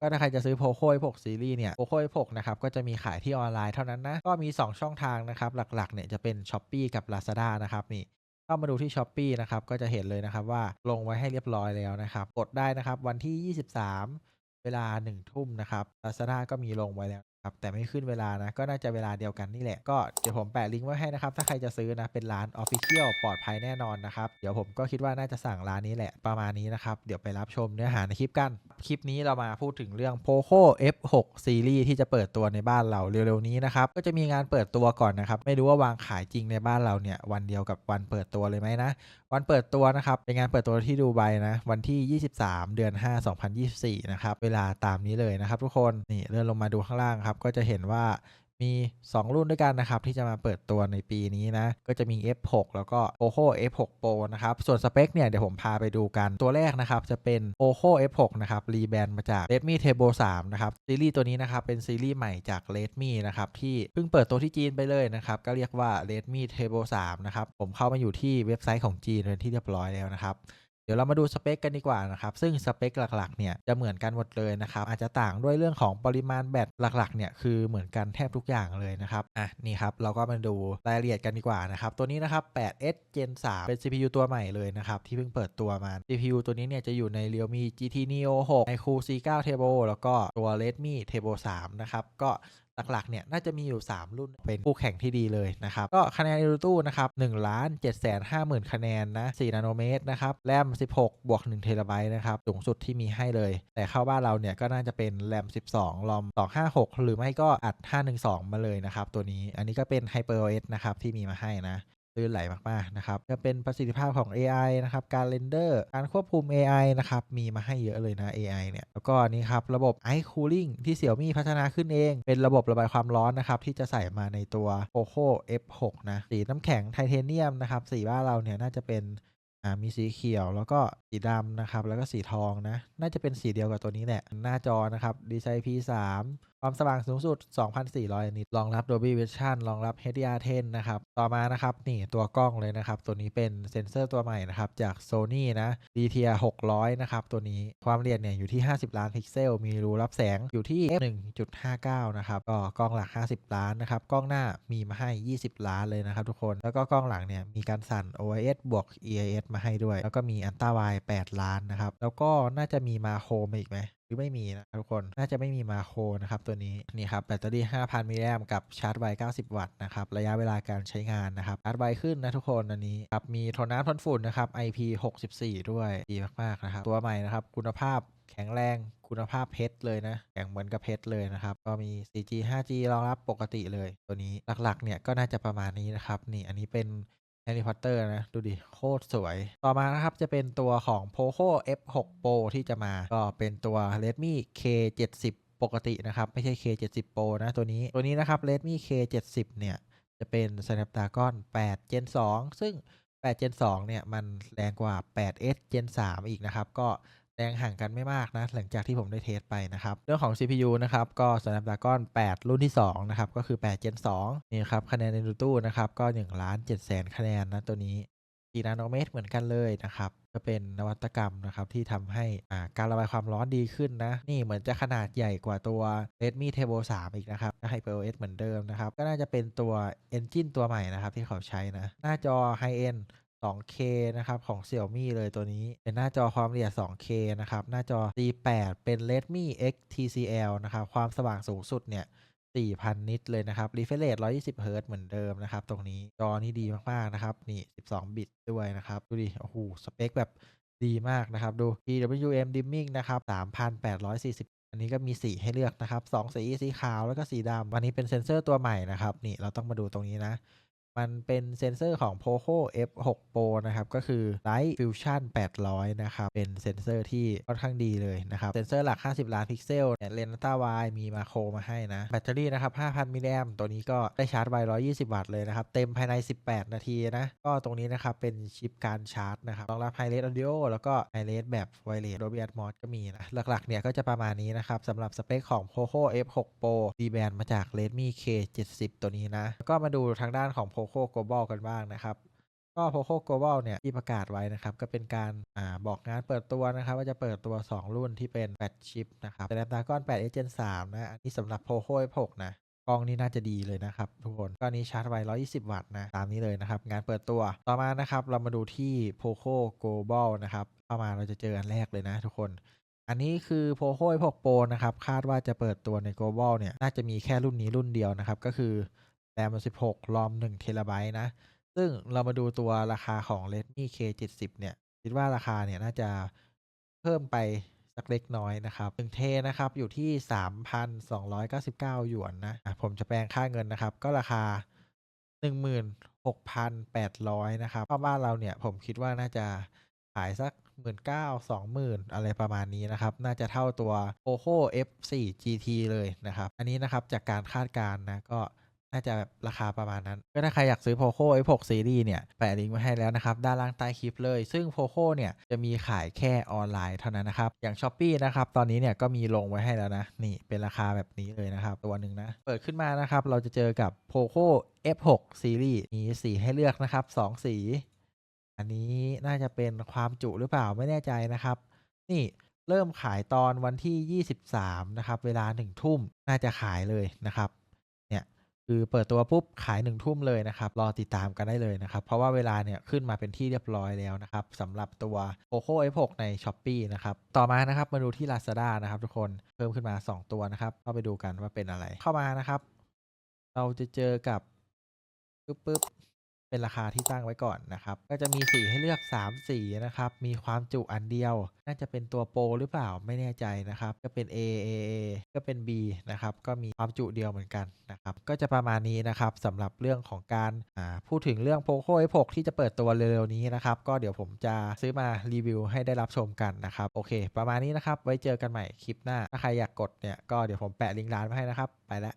ก็ถ้าใครจะซื้อโพโคย6ซีรีส์เนี่ยโพโคย6นะครับก็จะมีขายที่ออนไลน์เท่านั้นนะ ก็มี 2 ช่องทางนะครับ หลักๆเนี่ยจะเป็น s h อ p e e กับ Lazada นะครับนี่เข้ามาดูที่ s h อ p e e นะครับก็จะเห็นเลยนะครับว่าลงไว้ให้เรียบร้อยแล้วนะครับกดได้นะครับวันที่ 23 เวลา 1 ทุ่มนะครับ Lazada ก็มีลงไว้แล้ว ครับแต่ไม่ขึ้นเวลานะก็น่าจะเวลาเดียวกันนี่แหละก็เดี๋ยวผมแปะลิงก์ไว้ให้นะครับถ้าใครจะซื้อนะเป็นร้าน Official ปลอดภัยแน่นอนนะครับเดี๋ยวผมก็คิดว่าน่าจะสั่งร้านนี้แหละประมาณนี้นะครับเดี๋ยวไปรับชมเนื้อหาในคลิปกัน คลิปนี้เรามาพูดถึงเรื่อง Poco F6 Series ที่จะเปิดตัวในบ้านเราเร็วๆนี้นะครับก็จะมีงานเปิดตัวก่อนนะครับไม่รู้ว่าวางขายจริงในบ้านเราเนี่ยวันเดียวกับวันเปิดตัวเลยไหมนะวันเปิดตัวนะครับเป็นงานเปิดตัวที่ดูไบนะวันที่ 23 เดือน 5 2024 นะครับเวลาตามนี้เลยนะครับทุกคนนี่เลื่อนลงมาดูข้างล่างครับก็จะเห็นว่ามี 2 รุ่นด้วยกันนะครับ ที่จะมาเปิดตัวในปีนี้นะ ก็จะมี F6 แล้วก็ Poco F6 Pro นะครับ ส่วนสเปคเนี่ย เดี๋ยวผมพาไปดูกันตัวแรกนะครับ จะเป็น Poco F6 นะครับ รีแบรนด์มาจาก Redmi Turbo 3 นะครับ ซีรีส์ตัวนี้นะครับ เป็นซีรีส์ใหม่จาก Redmi นะครับ ที่เพิ่งเปิดตัวที่จีนไปเลยนะครับ ก็เรียกว่า Redmi Turbo 3 นะครับ ผมเข้ามาอยู่ที่เว็บไซต์ของจีนเป็นที่เรียบร้อยแล้วนะครับ เดี๋ยวเรามาดูสเปคกันดีกว่านะครับ ซึ่งสเปคหลักๆเนี่ยจะเหมือนกันหมดเลยนะครับ อาจจะต่างด้วยเรื่องของปริมาณแบตหลักๆเนี่ยคือเหมือนกันแทบทุกอย่างเลยนะครับ อะนี่ครับเราก็มาดูรายละเอียดกันดีกว่านะครับ ตัวนี้นะครับ 8S Gen 3 เป็น CPU ตัวใหม่เลยนะครับ ที่เพิ่งเปิดตัวมา CPU ตัวนี้เนี่ยจะอยู่ใน Realme GT Neo 6 iQOO C9 Turbo แล้วก็ตัว Redmi Turbo 3 นะครับ ก็ หลักๆเนี่ยน่าจะมีอยู่ 3 รุ่นเป็นคู่แข่งที่ดีเลยนะครับก็คะแนน a ูตู้นะครับ1ล้าน7 5 0 0 0 0 คะแนนนะ4นาโนเมตรนะครับแรม 16 บวก1เทราไบต์นะครับสูงสุดที่มีให้เลย แต่เข้าบ้านเราเนี่ยก็น่าจะเป็นแรม 12 ลอม 256 หรือไม่ก็อัด 512 มาเลยนะครับตัวนี้อันนี้ก็เป็น HyperOS นะครับที่มีมาให้นะ ลื่นไหลมากๆนะครับจะเป็นประสิทธิภาพของ AI นะครับการเรนเดอร์การควบคุม AI นะครับมีมาให้เยอะเลยนะ AI เนี่ยแล้วก็นี่ครับระบบ Ice Cooling ที่เสี่ยวมี่พัฒนาขึ้นเอง เป็นระบบระบายความร้อนนะครับที่จะใส่มาในตัว Poco F6 นะสีน้ำแข็งไทเทเนียมนะครับสีบ้านเราเนี่ยน่าจะเป็น มีสีเขียวแล้วก็สีดำนะครับ แล้วก็สีทองนะ น่าจะเป็นสีเดียวกับตัวนี้แหละ หน้าจอนะครับดีไซน์ P3 ความสว่างสูงสุด 2,400 นิตรองรับ Dolby Vision รองรับ HDR10 นะครับ ต่อมานะครับ นี่ตัวกล้องเลยนะครับ ตัวนี้เป็นเซ็นเซอร์ตัวใหม่นะครับ จาก Sony นะ DTR 600 นะครับ ตัวนี้ความละเอียดเนี่ยอยู่ที่ 50 ล้านพิกเซล มีรูรับแสงอยู่ที่ f 1.59 นะครับ ก็กล้องหลัก 50 ล้านนะครับ กล้องหน้ามีมาให้ 20 ล้านเลยนะครับทุกคน แล้วก็กล้องหลังเนี่ยมีการสั่น OIS บวก EIS มาให้ด้วย แล้วก็มีอันต้าไว8ล้านนะครับ แล้วก็น่าจะมีมาโคมาอีกไหมหรือไม่มีนะทุกคนน่าจะไม่มีมาโคนะครับตัวนี้นี่ครับแบตเตอรี่ 5,000 มิลลิแอมกับชาร์จไว 90 วัตต์นะครับระยะเวลาการใช้งานนะครับชาร์จไวขึ้นนะทุกคนอันนี้ครับมีทนน้ำทนฝุ่นนะครับ IP64 ด้วยดีมากๆนะครับตัวใหม่นะครับคุณภาพแข็งแรงคุณภาพเพชรเลยนะแข็งเหมือนกับเพชรเลยนะครับ ก็มี 4G 5G รองรับปกติเลยตัวนี้หลักๆเนี่ยก็น่าจะประมาณนี้นะครับ นี่อันนี้เป็น แฮร์รี่พอตเตอร์นะ ดูดิ โคตรสวย ต่อมานะครับ จะเป็นตัวของ Poco F6 Pro ที่จะมา ก็เป็นตัว Redmi K70 ปกตินะครับ ไม่ใช่ K70 Pro นะ ตัวนี้ ตัวนี้นะครับ Redmi K70 เนี่ย จะเป็น Snapdragon 8 Gen 2 ซึ่ง8 Gen 2 เนี่ย มันแรงกว่า 8S Gen 3 อีกนะครับ ก็ แรงห่างกันไม่มากนะ หลังจากที่ผมได้เทสไปนะครับ เรื่องของ CPU นะครับ ก็ Snapdragon 8 รุ่นที่ 2 นะครับ ก็คือ 8 Gen 2 นี่ครับ คะแนนในตู้นะครับ ก็1ล้าน7แสนคะแนนนะตัวนี้4นาโนเมตรเหมือนกันเลยนะครับ ก็เป็นนวัตกรรมนะครับที่ทำให้อ่าการระบายความร้อนดีขึ้นนะ นี่เหมือนจะขนาดใหญ่กว่าตัว Redmi Turbo 3 อีกนะครับก็ HyperOS เหมือนเดิมนะครับ ก็น่าจะเป็นตัว Engine ตัวใหม่นะครับที่เขาใช้นะ หน้าจอ High End 2K นะครับของ Xiaomi เลยตัวนี้ เป็นหน้าจอความละเอียด 2K นะครับ หน้าจอ C8 เป็น Redmi X TCL นะครับ ความสว่างสูงสุดเนี่ย 4,000 นิตเลยนะครับ refresh rate 120 Hz เหมือนเดิมนะครับ ตรงนี้จอนี้ดีมาก ๆ นะครับ นี่ 12 บิตด้วยนะครับ ดูดิ โอ้โห สเปคแบบดีมากนะครับ ดู PWM dimming นะครับ 3,840อันนี้ก็มีสีให้เลือกนะครับ 2 สี สีขาวแล้วก็สีดำวันนี้เป็นเซ็นเซอร์ตัวใหม่นะครับ นี่เราต้องมาดูตรงนี้นะ มันเป็นเซนเซอร์ของ Poco F6 Pro นะครับ ก็คือ Light Fusion 800 นะครับ เป็นเซนเซอร์ที่ค่อนข้างดีเลยนะครับ เซนเซอร์หลัก 50 ล้านพิกเซลเนี่ยเลนส์ต้าวายมีมาโครมาให้นะ แบตเตอรี่นะครับ 5,000 มิลลิแอมตัวนี้ก็ได้ชาร์จไว120 วัตต์เลยนะครับ เต็มภายใน 18 นาทีนะ ก็ตรงนี้นะครับ เป็นชิปการชาร์จนะครับรองรับ High Res Audio แล้วก็ High Res แบบ Wireless Dolby Atmos ก็มีนะ หลักๆเนี่ยก็จะประมาณนี้นะครับสำหรับสเปคของ Poco F6 Pro ดีแบนมาจาก Redmi K70 ตัวนี้นะก็มาดูทางด้านของ Poco Global กันบ้างนะครับก็ Poco Global เนี่ยที่ประกาศไว้นะครับ ก็เป็นการอ่าบอกงานเปิดตัวนะครับ ว่าจะเปิดตัว 2 รุ่นที่เป็นแฟลชชิปนะครับ Snapdragon 8 Gen 3นะ อันนี้สำหรับ Poco F6 นะกล้องนี่น่าจะดีเลยนะครับ ทุกคนก็อันนี้ชาร์จไว120 วัตต์นะ ตามนี้เลยนะครับ งานเปิดตัวต่อมานะครับ เรามาดูที่ Poco Global นะครับเข้ามาเราจะเจออันแรกเลยนะทุกคน อันนี้คือ Poco F6 Pro นะครับคาดว่าจะเปิดตัวใน Global เนี่ยน่าจะมีแค่รุ่นนี้รุ่นเดียวนะครับก็คือ RAM 16 ROM 1 t b นะ ซึ่งเรามาดูตัวราคาของ Redmi K70 เนี่ย คิดว่าราคาเนี่ยน่าจะเพิ่มไปสักเล็กน้อยนะครับ1เทนะครับอยู่ที่ 3,299 หยวนนะะผมจะแปลงค่าเงินนะครับ ก็ราคา 16,800 นะครับเข้าบ้านเราเนี่ยผมคิดว่าน่าจะขายสัก 19,000 20,000 อะไรประมาณนี้นะครับ น่าจะเท่าตัว Poco F4 GT เลยนะครับ อันนี้นะครับจากการคาดการณ์นะก็ น่าจะแบบราคาประมาณนั้น ก็ถ้าใครอยากซื้อ Poco F6 Series เนี่ย แปะลิงก์ไว้ให้แล้วนะครับ ด้านล่างใต้คลิปเลย ซึ่ง Poco เนี่ย จะมีขายแค่ออนไลน์เท่านั้นนะครับ อย่าง Shopee นะครับ ตอนนี้เนี่ยก็มีลงไว้ให้แล้วนะ นี่เป็นราคาแบบนี้เลยนะครับ ตัวหนึ่งนะ เปิดขึ้นมานะครับ เราจะเจอกับ Poco F6 Series มีสีให้เลือกนะครับ 2 สี อันนี้น่าจะเป็นความจุหรือเปล่าไม่แน่ใจนะครับ นี่เริ่มขายตอนวันที่ 23 นะครับ เวลา 1 ทุ่ม น่าจะขายเลยนะครับ คือเปิดตัวปุ๊บขายหนึ่งทุ่มเลยนะครับ รอติดตามกันได้เลยนะครับ เพราะว่าเวลาเนี่ยขึ้นมาเป็นที่เรียบร้อยแล้วนะครับสำหรับตัว Poco F6 ใน s h อ p e e นะครับ ต่อมานะครับมาดูที่ Lazada นะครับทุกคนเพิ่มขึ้นมา 2 ตัวนะครับเข้าไปดูกันว่าเป็นอะไรเข้ามานะครับ เราจะเจอกับปึ๊บปึ๊บ เป็นราคาที่ตั้งไว้ก่อนนะครับ ก็จะมีสีให้เลือก 3 สีนะครับ มีความจุอันเดียว น่าจะเป็นตัวโปรหรือเปล่าไม่แน่ใจนะครับ ก็เป็น A A A ก็เป็น B นะครับ ก็มีความจุเดียวเหมือนกันนะครับ ก็จะประมาณนี้นะครับสำหรับเรื่องของการอ่าพูดถึงเรื่อง Poco F6 ที่จะเปิดตัวเร็วๆนี้นะครับ ก็เดี๋ยวผมจะซื้อมารีวิวให้ได้รับชมกันนะครับ โอเค ประมาณนี้นะครับ ไว้เจอกันใหม่คลิปหน้า ถ้าใครอยากกดเนี่ย ก็เดี๋ยวผมแปะลิงก์ร้านไว้ให้นะครับ ไปแล้ว